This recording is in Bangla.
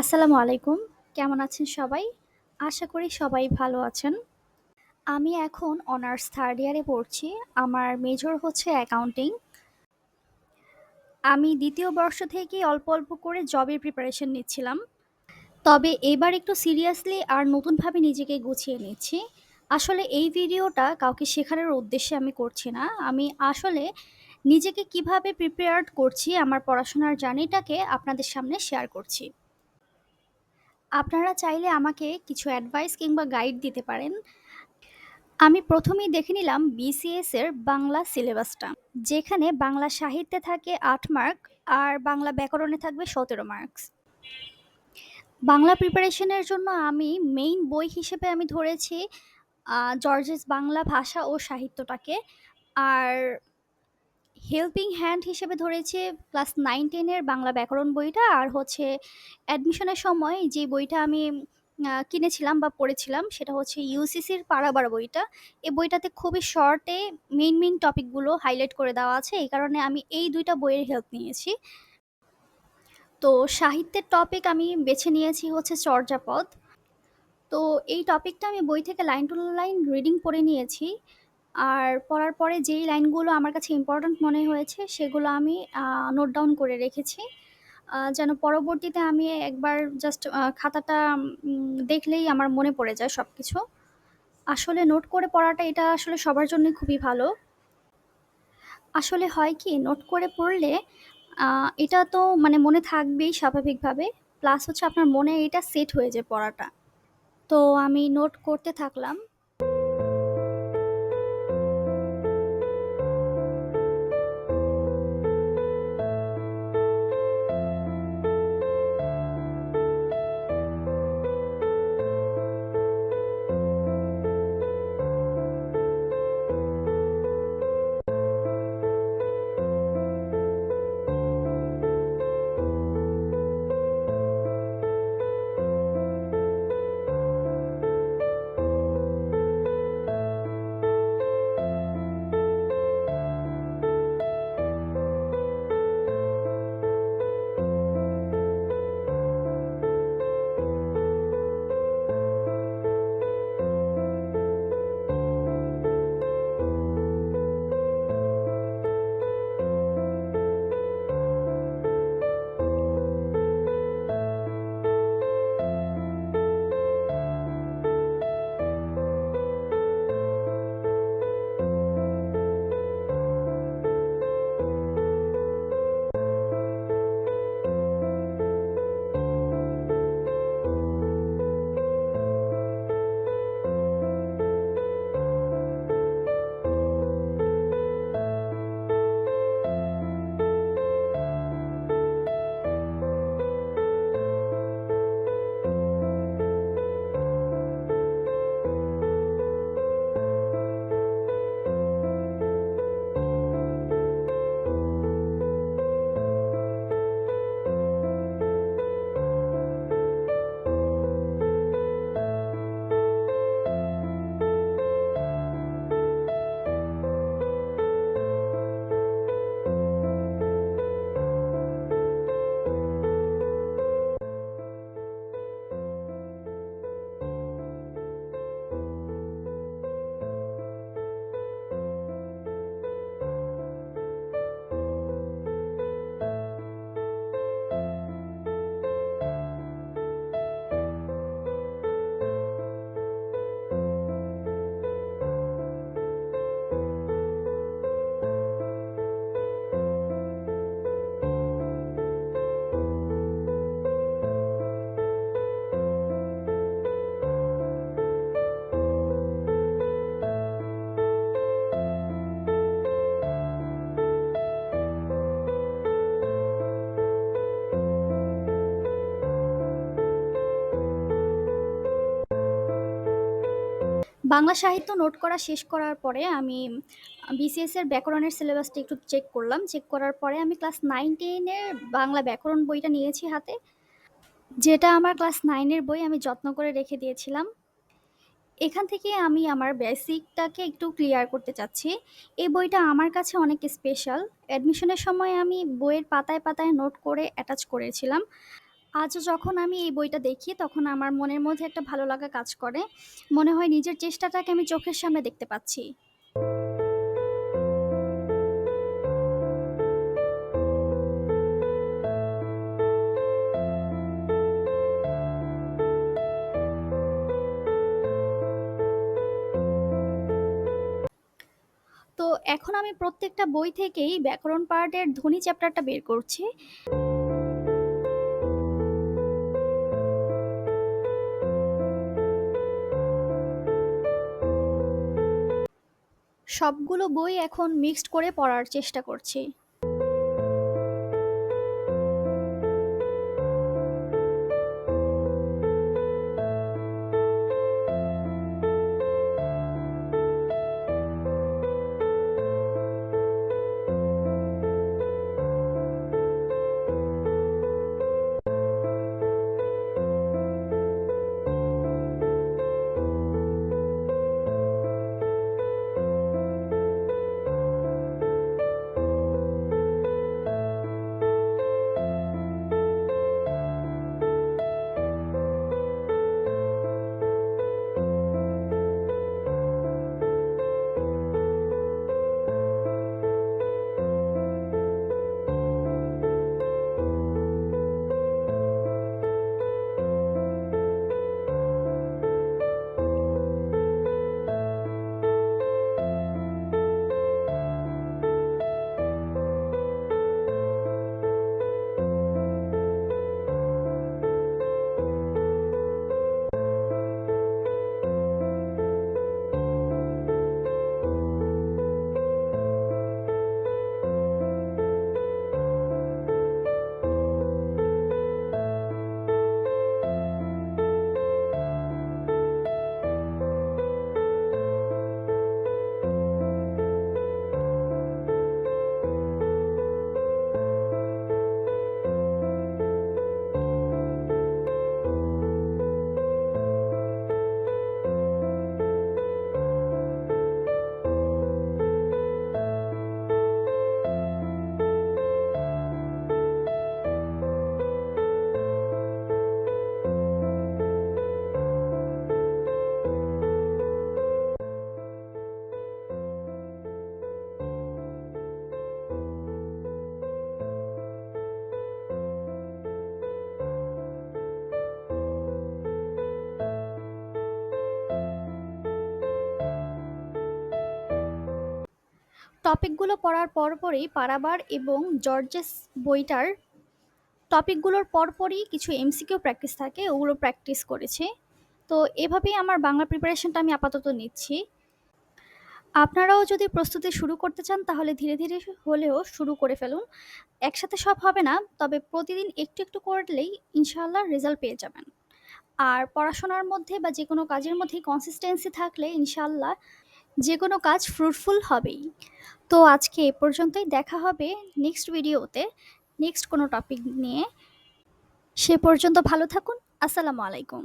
আসসালামু আলাইকুম। কেমন আছেন সবাই? আশা করি সবাই ভালো আছেন। আমি এখন অনার্স থার্ড ইয়ারে পড়ছি। আমার মেজর হচ্ছে অ্যাকাউন্টিং। আমি দ্বিতীয় বর্ষ থেকেই অল্প, অল্প করে জবের প্রিপারেশন নিচ্ছিলাম। তবে এবার একটু সিরিয়াসলি আর নতুনভাবে নিজেকে গুছিয়ে নিচ্ছি। আসলে এই ভিডিওটা কাউকে শেখানোর উদ্দেশ্যে আমি করছি না। আমি আসলে নিজেকে কীভাবে প্রিপেয়ার্ড করছি আমার পড়াশোনার জার্নিটাকে আপনাদের সামনে শেয়ার করছি। আপনারা চাইলে আমাকে কিছু অ্যাডভাইস কিংবা গাইড দিতে পারেন। আমি প্রথমেই দেখে নিলাম বিসিএস এর বাংলা সিলেবাসটা। যেখানে বাংলা সাহিত্যে থাকে আট মার্ক আর বাংলা ব্যাকরণে থাকবে ১৭ মার্কস। বাংলা প্রিপারেশনের জন্য আমি মেইন বই হিসেবে আমি ধরেছি জর্জেস বাংলা ভাষা ও সাহিত্যটাকে। আর হেল্পিং হ্যান্ড হিসেবে ধরেছে ক্লাস নাইন টেনের বাংলা ব্যাকরণ বইটা আর হচ্ছে অ্যাডমিশনের সময় যে বইটা আমি কিনেছিলাম বা পড়েছিলাম সেটা হচ্ছে ইউসিসির পারাবার বইটা। এই বইটাতে খুবই শর্টে মেইন, মেইন টপিকগুলো হাইলাইট করে দেওয়া আছে। এই কারণে আমি এই দুইটা বইয়ের হেল্প নিয়েছি। তো সাহিত্যের টপিক আমি বেছে নিয়েছি হচ্ছে চর্যাপদ। তো এই টপিকটা আমি বই থেকে লাইন টু লাইন রিডিং পড়ে নিয়েছি। আর পড়ার পরে যেই লাইনগুলো আমার কাছে ইম্পোর্টেন্ট মনে হয়েছে, সেগুলো আমি নোট ডাউন করে রেখেছি। যেন পরবর্তীতে আমি একবার জাস্ট খাতাটা দেখলেই আমার মনে পড়ে যায় সব কিছু আসলে নোট করে পড়াটা এটা আসলে সবার জন্যই খুবই ভালো। আসলে হয় কি নোট করে পড়লে এটা তো মানে মনে থাকবেই স্বাভাবিকভাবে। প্লাস হচ্ছে আপনার মনে এটা সেট হয়ে যায় পড়াটা। তো আমি নোট করতে থাকলাম। বাংলা সাহিত্য নোট করা শেষ করার পরে আমি আ বিসিএস এর ব্যাকরণের সিলেবাসটা একটু চেক করলাম। চেক করার পরে আমি ক্লাস 9-10 এর বাংলা ব্যাকরণ বইটা নিয়েছি হাতে। যেটা আমার ক্লাস 9 এর বই আমি যত্ন করে রেখে দিয়েছিলাম। এখান থেকে আমি আমার বেসিকটাকে একটু ক্লিয়ার করতে চাচ্ছি। এই বইটা আমার কাছে অনেক স্পেশাল। অ্যাডমিশনের সময় আমি বইয়ের পাতায়, পাতায় নোট করে অ্যাটাচ করেছিলাম। আজও যখন আমি এই বইটা দেখি, তখন আমার মনের মধ্যে একটা ভালো লাগা কাজ করে। মনে হয় নিজের চেষ্টাটাকে আমি চোখের সামনে দেখতে পাচ্ছি। তো এখন আমি প্রত্যেকটা বই থেকেই ব্যাকরণ পার্টের ধ্বনি চ্যাপ্টারটা বের করছি। সবগুলো বই এখন মিক্সড করে পড়ার চেষ্টা করছি। টপিকগুলো পড়ার পরপরই পারাবার এবং জর্জেস বইটার টপিকগুলোর পরপরই কিছু এমসিকিউ প্র্যাকটিস থাকে, ওগুলো প্র্যাকটিস করেছি। তো এভাবেই আমার বাংলা প্রিপারেশনটা আমি আপাতত নিচ্ছি। আপনারাও যদি প্রস্তুতি শুরু করতে চান, তাহলে ধীরে ধীরে হলেও শুরু করে ফেলুন। একসাথে সব হবে না, তবে প্রতিদিন একটু একটু করলেই ইনশাআল্লাহ রেজাল্ট পেয়ে যাবেন। আর পড়াশোনার মধ্যে বা যে কোনো কাজের মধ্যে কনসিস্টেন্সি থাকলে ইনশাআল্লাহ যে কোনো কাজ ফ্রুটফুল হবেই। তো আজকে এ পর্যন্তই দেখা হবে নেক্সট ভিডিওতে নেক্সট কোনো টপিক নিয়ে। সে পর্যন্ত ভালো থাকুন। আসসালামু আলাইকুম।